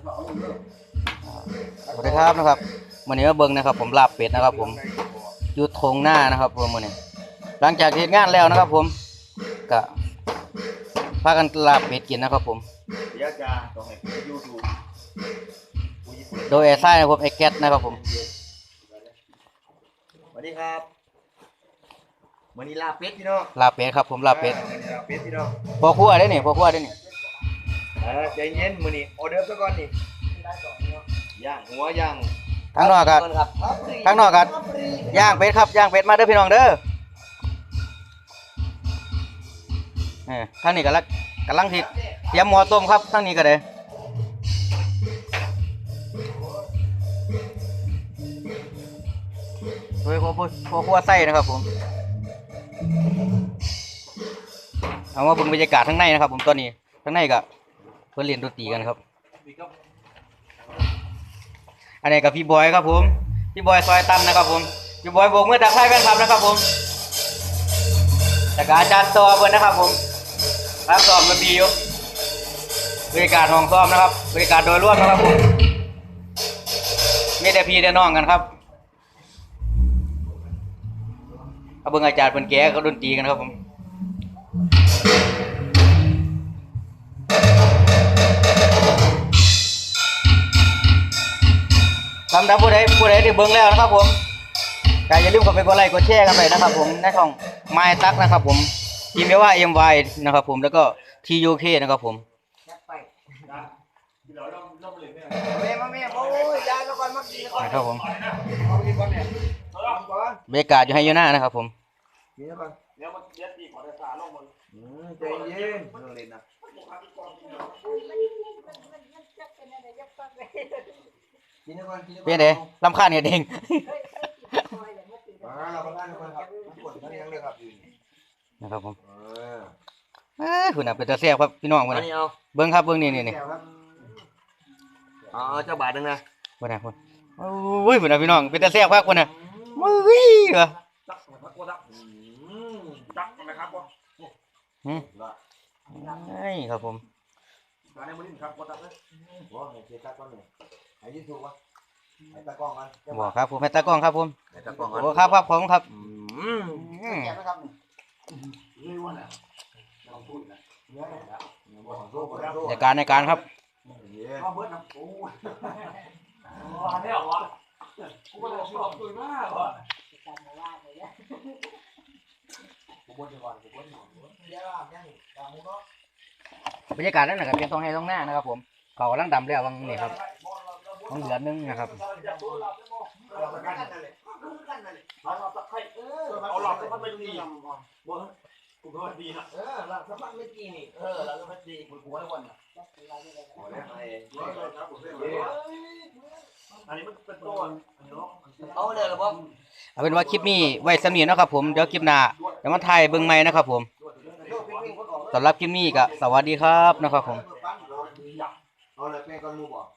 สวัสดีครับนะครับวันนี้มาเบิ่งนะครับ ผมลาบเป็ดนะครับ ผมอยู่ทงหน้านะครับผมวันนี้ หลังจากเฮ็ดงานแล้วนะครับ ผมก็พากันลาบเป็ดกินนะครับ ผมเดี๋ยวจะต้องให้ยูทูบโดยไอ้ไส้นะครับผมไอ้แก๊สนะครับผมสวัสดีครับวันนี้ลาเป็ดพี่น้องลาบเป็ดครับ ผมลาบเป็ดมื้อนี้ลาเป็ดพี่น้องพอครัวได้นี่พอครัวได้นี่ เออใจเย็นมื้อนี้ออเดอร์ซะก่อนนี่ย่างหัวย่างข้างนอกก็ข้างนอกก็ย่างเป็ดครับย่างเป็ดมาเด้อพี่น้องเด้อเออทางนี้ก็ลักกำลังที่เตรียมหม้อต้มครับทางนี้ก็ได้โดยพอพอพอครัวไส้นะครับผมเอามาเบิ่งบรรยากาศข้างในนะครับผมตอนนี้ข้างในก็เพิ่นเล่นดนตรีกันครับ อันนี้กับพี่บอยครับผม พี่บอยซอยตั้มนะครับผม พี่บอยโบกมือตักไส้แฟนคลับนะครับผมจากอาจารย์ตอเพิ่นนะครับผมรับสอบดนตรีอยู่บรรยากาศห้องซ้อมนะครับ บรรยากาศโดยรวมนะครับผมไมีแต่พี่แต่น้องกันครับเอาเบิ่งอาจารย์เพิ่นแก้เขาดนตรีกันครับผม สำหรับผู้ใดผู้ใดที่เบิ่งแล้วนะครับผมก็อย่าลืมเข้าไปกดไลค์กดแชร์กันไปนะครับ ผมในช่อง My ตักนะครับ ผมทีมเรียกว่า MY นะครับ ผมแล้วก็ TUK นะครับผมแม่มาแม่โอ้ยยายแล้วก่อนมากินก่อนนะครับผมเอากินก่อนเนี่ยเอาก่อนบรรยากาศอยู่ให้อยู่หน้านะครับ ผมกินก่อนเดี๋ยวมัน กินก่อนกินก่อนเป็นไงลำคาญกันเอง มาเราประทานก่อนครับทุกคนท่านยังเลยครับยืนนะครับผมเออเอ้ยคุณน่ะเป็นตาแซ่บครับพี่น้องพุ่นอันน่ะนี้เอาเบิ่งครับเบิ่งนี่นี่นี่แก้วครับเอาเอาเจ้าบาทหนึงนะพุ่นน่ะพุ่นโอ้ยพุ่นน่ะพี่น้องเป็นตาแซ่บครับพุ่นน่ะมึยเหรอตักนะครับตักอืมตักนะครับว่าหืมเอ้ยครับผมตาในมือนี่ครับตักเลยว่าให้เช็ดตักก่อนเนี่ย ให้ยืนถูกวะให้ตากล้องกันเจ้าบอกาทครับผมให้ตากล้องครับผมให้ตากล้องกันโอ้ครับครับผมครับอืมอืมแก้นะครับนี่นี่ว่าน่ะลองพูดนะเนี่ยนะบ่ต้องโซ่บ่ต้องโซ่ในการในการครับเย้มาเบิดน้ำโอ้ยว่าเนี่ยวะกูก็เลยชอบตุยมากวะผมบ่นก่อนผมบ่นก่อนเดี๋ยวยังตามผมเนาะบรรยากาศนั่นนะครับเป็นท้องให้ท้องหน้านะครับผมเขากำลังดำแล้ววังนี่ครับ วังเดือนหนึงนะครับเราประกันนั่นแหละกันนั่นแหละเอาหลอดตะไคร้เออเอาหลอดตะไคร้ไปดีบ่กูก็ดีนะเออเราสมัครไม่กี่นี่เออเราก็ไม่ดีกูกูให้วันน่ะโอ้แล้วไอ้เย้อันนี้มันเป็นตัวอันนี้เนาะเอาเลยเหรอบ่เอาเป็นว่าคลิปนี้ไว้สำนีเนาะครับผมเดี๋ยวคลิปหน้าเดี๋ยวมาถ่ายเบิ่งใหม่นะครับผมสำหรับคลิปนี้ก็สวัสดีครับนะครับผม